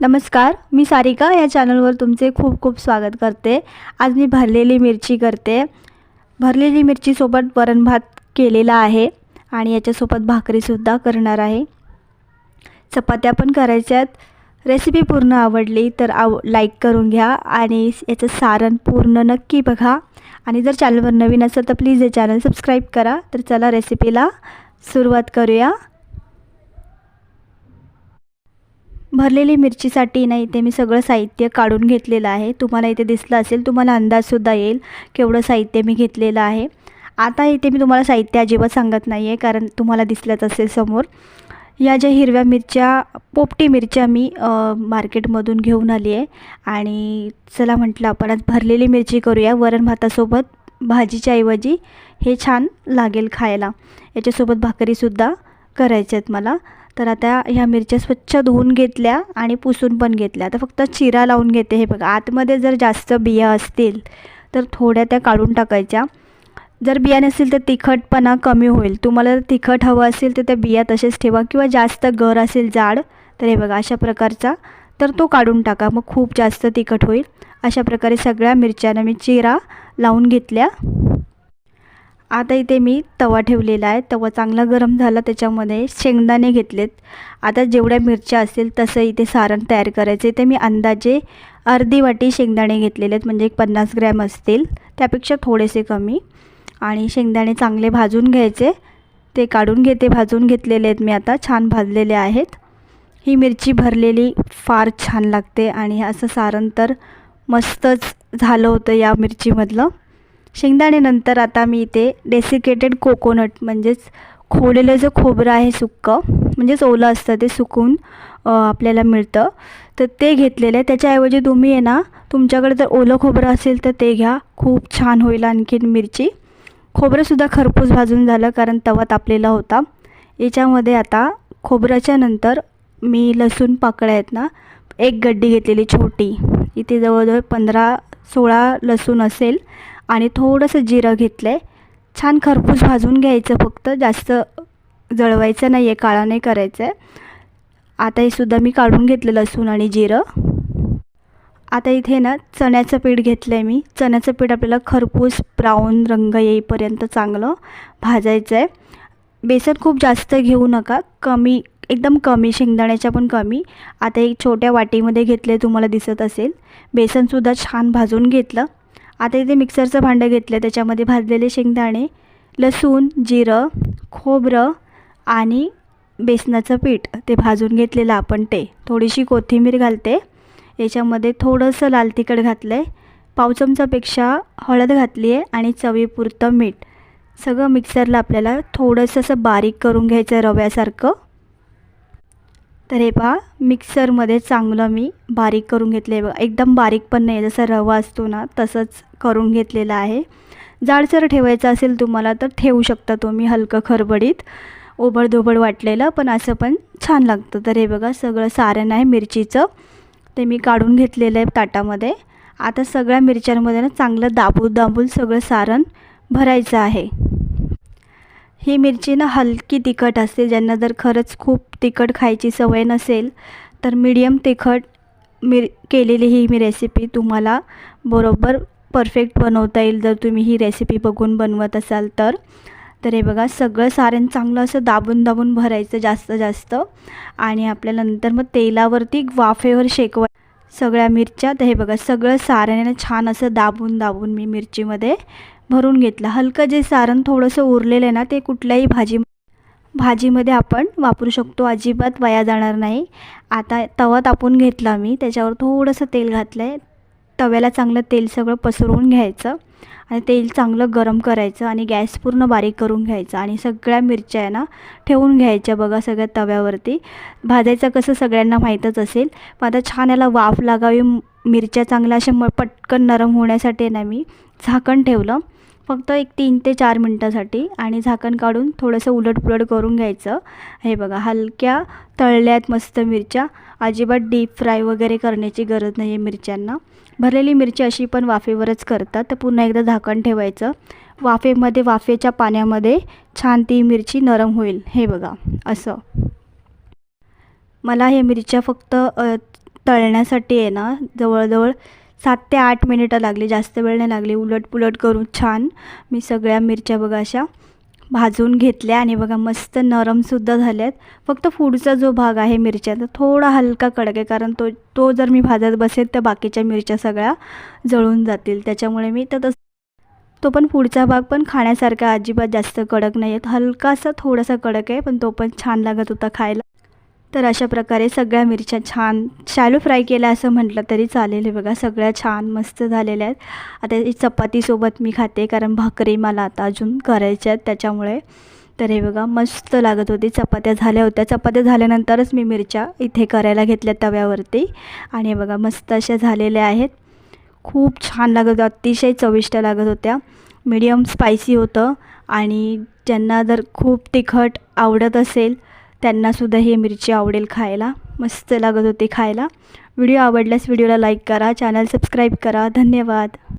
नमस्कार मी सारिका. या चॅनलवर तुमचे खूप खूप स्वागत करते. आज मी भरलेली मिरची करते. भरलेली मिरचीसोबत वरण भात केलेला आहे आणि याच्यासोबत भाकरीसुद्धा करणार आहे. चपात्या पण करायच्या आहेत रेसिपी पूर्ण आवडली तर आव लाईक करून घ्या आणि याचं सारण पूर्ण नक्की बघा. आणि जर चॅनलवर नवीन असेल तर प्लीज हे चॅनल सबस्क्राईब करा. तर चला रेसिपीला सुरुवात करूया. भरलेली मिरचीसाठी ना इथे मी सगळं साहित्य काढून घेतलेलं आहे. तुम्हाला इथे दिसलं असेल तुम्हाला अंदाजसुद्धा येईल केवढं साहित्य मी घेतलेलं आहे. आता इथे मी तुम्हाला साहित्य अजिबात सांगत नाही आहे कारण तुम्हाला दिसलंच असेल समोर. या ज्या हिरव्या मिरच्या पोपटी मिरच्या मी मार्केटमधून घेऊन आली आहे. आणि चला म्हटलं आपण आज भरलेली मिरची करूया वरण भातासोबत भाजीच्या ऐवजी हे छान लागेल खायला. याच्यासोबत भाकरीसुद्धा करायच्या आहेत मला. तर आता ह्या मिरच्या स्वच्छ धुवून घेतल्या आणि पुसून पण घेतल्या. आता फक्त चिरा लावून घेते हे बघा. आतमध्ये जर जास्त बिया असतील तर थोड्या त्या काढून टाकायच्या. जर बिया नसेल तर तिखटपणा कमी होईल. तुम्हाला जर तिखट हवं असेल तर त्या बिया तसेच ठेवा. किंवा जास्त गर असेल जाड तर हे बघा अशा प्रकारचा तर तो काढून टाका. मग खूप जास्त तिखट होईल. अशा प्रकारे सगळ्या मिरच्यांना मी चिरा लावून घेतल्या. आता इथे मी तवा ठेवलेला आहे. तवा चांगला गरम झाला त्याच्यामध्ये शेंगदाणे घेतलेत. आता जेवढ्या मिरच्या असतील तसं इथे सारण तयार करायचं. इथे मी अंदाजे अर्धी वाटी शेंगदाणे घेतलेले आहेत म्हणजे एक पन्नास ग्रॅम असतील. त्यापेक्षा थोडेसे कमी. आणि शेंगदाणे चांगले भाजून घ्यायचे. ते काढून घेते भाजून घेतलेले आहेत मी आता. छान भाजलेले आहेत. ही मिरची भरलेली फार छान लागते. आणि असं सारण तर मस्तच झालं होतं या मिरचीमधलं. शेंगदाण्यानंतर आता मी इथे डेसिकेटेड कोकोनट म्हणजेच खोडलेलं जे खोबरं आहे सुक्कं म्हणजेच ओलं असतं ते सुकून आपल्याला मिळतं. तर ते घेतलेलं आहे. त्याच्याऐवजी तुम्ही आहे ना तुमच्याकडे जर ओलं खोबरं असेल तर ते घ्या. खूप छान होईल आणखीन मिरची. खोबरंसुद्धा खरपूस भाजून झालं कारण तवा तापलेला होता. याच्यामध्ये आता खोबऱ्याच्या नंतर मी लसूण पाकळ्या आहेत ना एक गड्डी घेतलेली छोटी. इथे जवळजवळ पंधरा सोळा लसूण असेल. आणि थोडंसं जिरं घेतलं आहे छान खरपूस भाजून घ्यायचं फक्त. जास्त जळवायचं नाही आहे काळा नाही करायचं आहे आता हे सुद्धा मी काढून घेतलं लसूण आणि जिरं. आता इथे ना चण्याचं पीठ घेतलं आहे मी. चण्याचं पीठ आपल्याला खरपूस ब्राऊन रंग येईपर्यंत चांगलं भाजायचं आहे बेसन खूप जास्त घेऊ नका. कमी एकदम कमी शेंगदाण्याच्या पण कमी. आता एक छोट्या वाटीमध्ये घेतले तुम्हाला दिसत असेल. बेसनसुद्धा छान भाजून घेतलं. आता इथे मिक्सरचं भांडं घेतलं त्याच्यामध्ये भाजलेले शेंगदाणे लसूण जिरं खोबरं आणि बेसनाचं पीठ ते भाजून घेतलेलं आपण ते. थोडीशी कोथिंबीर घालते. याच्यामध्ये थोडंसं लाल तिखट घातलं आहे पाव चमचापेक्षा हळद घातली आहे आणि चवीपुरतं मीठ. सगळं मिक्सरला आपल्याला थोडंसं असं बारीक करून घ्यायचं रव्यासारखं. तर हे पहा मिक्सरमध्ये चांगलं मी बारीक करून घेतलं आहे. बघा एकदम बारीक पण नाही जसा रवा असतो ना तसंच करून घेतलेलं आहे. जाडसर ठेवायचं असेल तुम्हाला तर ठेवू शकता तुम्ही हलकं खरबडीत. ओबडधोबड वाटलेलं पण असं पण छान लागतं. तर हे बघा सगळं सारण आहे मिरचीचं. ते मी काढून घेतलेलं आहे ताटामध्ये. आता सगळ्या मिरच्यांमध्ये ना चांगलं दाबून दाबून सगळं सारण भरायचं आहे. ही मिरची ना हलकी तिखट असते. ज्यांना जर खरंच खूप तिखट खायची सवय नसेल तर मीडियम तिखट मिर केलेली ही मी रेसिपी तुम्हाला बरोबर परफेक्ट बनवता येईल. जर तुम्ही ही रेसिपी बघून बनवत असाल तर. तर हे बघा सगळं सारण चांगलं असं दाबून दाबून भरायचं जास्त जास्त. आणि आपल्याला नंतर मग तेलावरती वाफेवर शेकवा सगळ्या मिरच्या तर हे बघा सगळं सारण्यानं छान असं दाबून दाबून मी मिरचीमध्ये भरून घेतलं. हलकं जे सारण थोडंसं उरलेलं आहे ना ते कुठल्याही भाजी भाजीमध्ये आपण वापरू शकतो. अजिबात वाया जाणार नाही. आता तवा तापून घेतला मी त्याच्यावर थोडंसं तेल घातलं आहे तव्याला चांगलं तेल सगळं पसरवून घ्यायचं. आणि तेल चांगलं गरम करायचं आणि गॅस पूर्ण बारीक करून घ्यायचा आणि सगळ्या मिरच्या आहे ना ठेवून घ्यायच्या बघा सगळ्या तव्यावरती. भाजायचं कसं सगळ्यांना माहीतच असेल पण आता छान याला वाफ लागावी मिरच्या चांगल्या अशा म पटकन नरम होण्यासाठी ना मी झाकण ठेवलं. फक्त एक तीन ते चार मिनटासाठी आणि झाकण काढून थोडंसं उलटपुलट करून घ्यायचं. हे बघा हलक्या तळल्यात मस्त मिरच्या. अजिबात डीप फ्राय वगैरे करण्याची गरज नाही आहे मिरच्यांना. भरलेली मिरची अशी पण वाफेवरच करतात. तर पुन्हा एकदा झाकण ठेवायचं. वाफेमध्ये वाफेच्या पाण्यामध्ये छान ती मिरची नरम होईल. हे बघा असं. मला हे मिरच्या फक्त तळण्यासाठी आहे ना जवळजवळ सात ते आठ मिनिटं लागली जास्त वेळ नाही लागली. उलट पुलट करून छान मी सगळ्या मिरच्या बघा अशा भाजून घेतल्या आणि बघा मस्त नरमसुद्धा झाल्यात. फक्त पुढचा जो भाग आहे मिरच्याचा थोडा हलका कडक आहे कारण तो तो जर मी भाजत बसेल तर बाकीच्या मिरच्या सगळ्या जळून जातील. त्याच्यामुळे मी तर तस तो पण पुढचा भाग पण खाण्यासारखा अजिबात जास्त कडक नाही आहेत हलकासा थोडासा कडक आहे पण तो पण छान लागत होता खायला. तर अशा प्रकारे सगळ्या मिरच्या छान शॅलो फ्राय केल्या असं म्हटलं तरी चालेल. हे बघा सगळ्या छान मस्त झालेल्या आहेत. आता ही चपातीसोबत मी खाते कारण भाकरी मला आता अजून करायच्या आहेत त्याच्यामुळे. तर हे बघा मस्त लागत होती. चपात्या झाल्या होत्या. चपात्या झाल्यानंतरच मी मिरच्या इथे करायला घेतल्या तव्यावरती. आणि हे बघा मस्त अशा झालेल्या आहेत. खूप छान लागत होत्या. अतिशय चविष्ट लागत होत्या. मीडियम स्पायसी होतं. आणि ज्यांना जर खूप तिखट आवडत असेल त्यांनासुद्धा हे मिरची आवडेल खायला. मस्त लागत होते खायला. व्हिडिओ आवडल्यास व्हिडिओला लाईक करा चॅनल सबस्क्राईब करा. धन्यवाद.